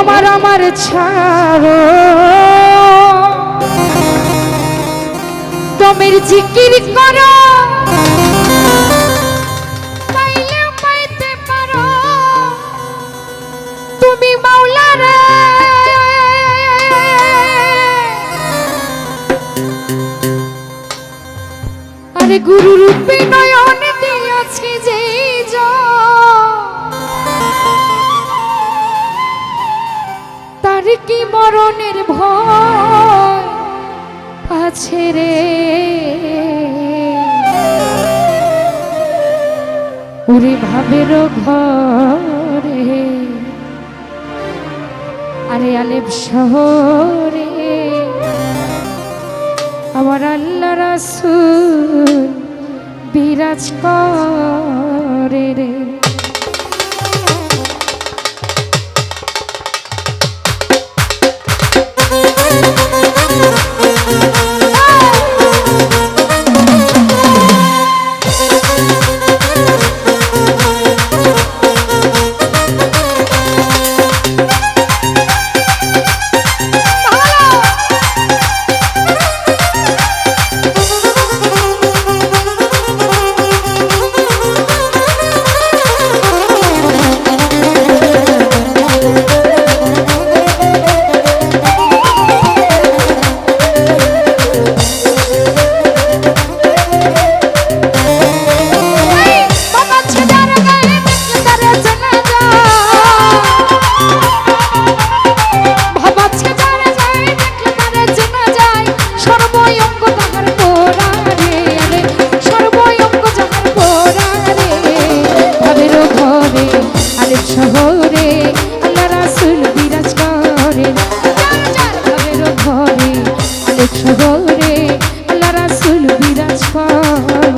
আমার আমার ছাড়ো। তোমের জিকির করো। আরে গুরু রূপে নয় কি মরণের ভয় আছে রে। ওরে ভাবের ঘরে। আরে আলেপ শহরে। আমার আল্লাহ রাসুল বিরাজ করে রে। শহরে, আল্লাহ রাসুল বিরাজ করেন ঘরের ঘরে, অনেক শহরে, আল্লাহ রাসুল বিরাজ করেন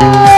Oh!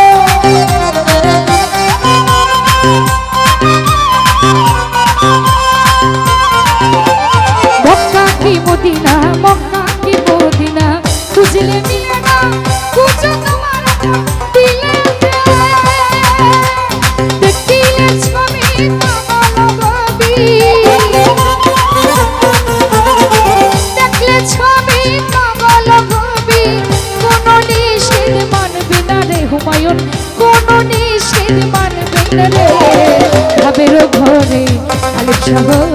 trouble.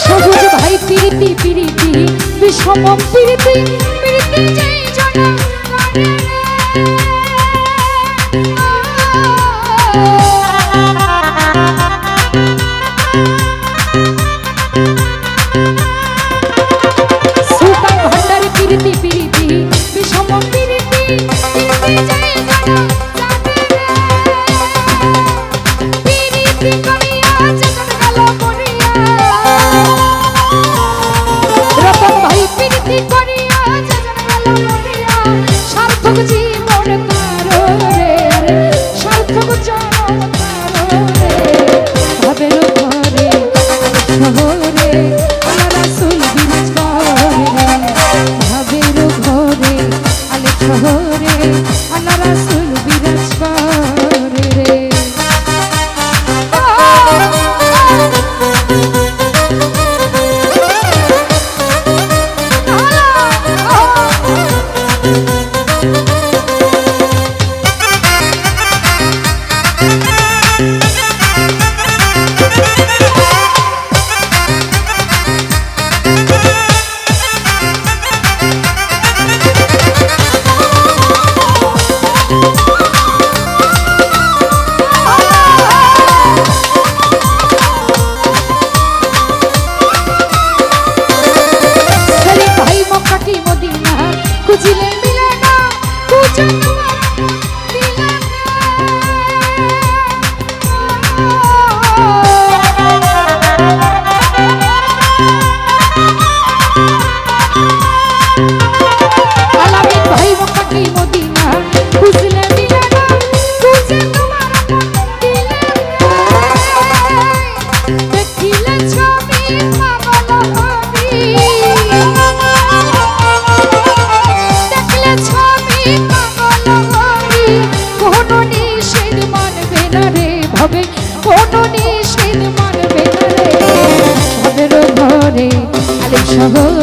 সবুজ ভাই পিরিতি পিরিতি বিষম পিরিতি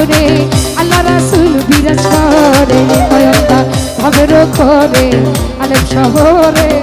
করে আল্লাহ রাসুল বিরাজ করে নয়নতা ভাবের করে আলেক শহরে।